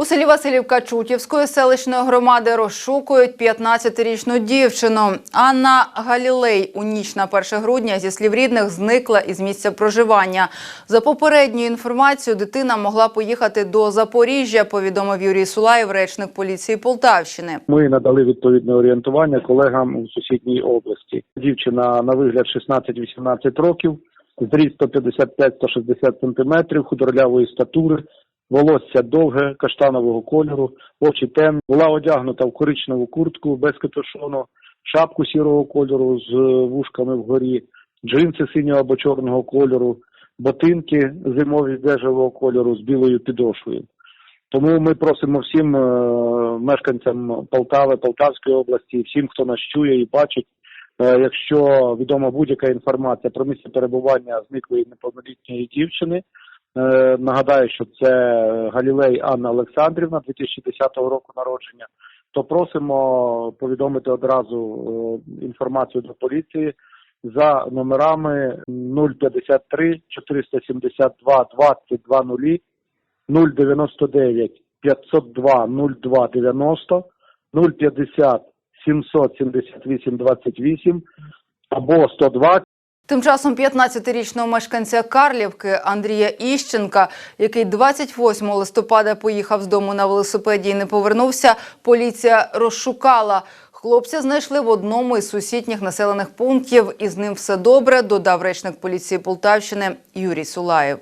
У селі Василівка Чутівської селищної громади розшукують 15-річну дівчину. Анна Галілей у ніч на 1 грудня зі слів рідних зникла із місця проживання. За попередньою інформацією, дитина могла поїхати до Запоріжжя, повідомив Юрій Сулаєв, речник поліції Полтавщини. Ми надали відповідне орієнтування колегам у сусідній області. Дівчина на вигляд 16-18 років, зріст 155-160 сантиметрів, худорлявої статури, волосся довге, каштанового кольору, очі темні. Була одягнута в коричневу куртку без капюшону, шапку сірого кольору з вушками вгорі, джинси синього або чорного кольору, ботинки зимові бежевого кольору з білою підошвою. Тому ми просимо всім е, мешканцям Полтави, Полтавської області, всім, хто нас чує і бачить, е, якщо відома будь-яка інформація про місце перебування зниклої неповнолітньої дівчини. Е, нагадаю, що це Галілей Анна Олександрівна 2010 року народження. То просимо повідомити одразу е, інформацію до поліції за номерами 053 472 2020 099 502 02 90 050 778 28 або 102 Тим часом 15-річного мешканця Карлівки Андрія Іщенка, який 28 листопада поїхав з дому на велосипеді і не повернувся, поліція розшукала. Хлопця знайшли в одному із сусідніх населених пунктів, і з ним все добре, додав речник поліції Полтавщини Юрій Сулаєв.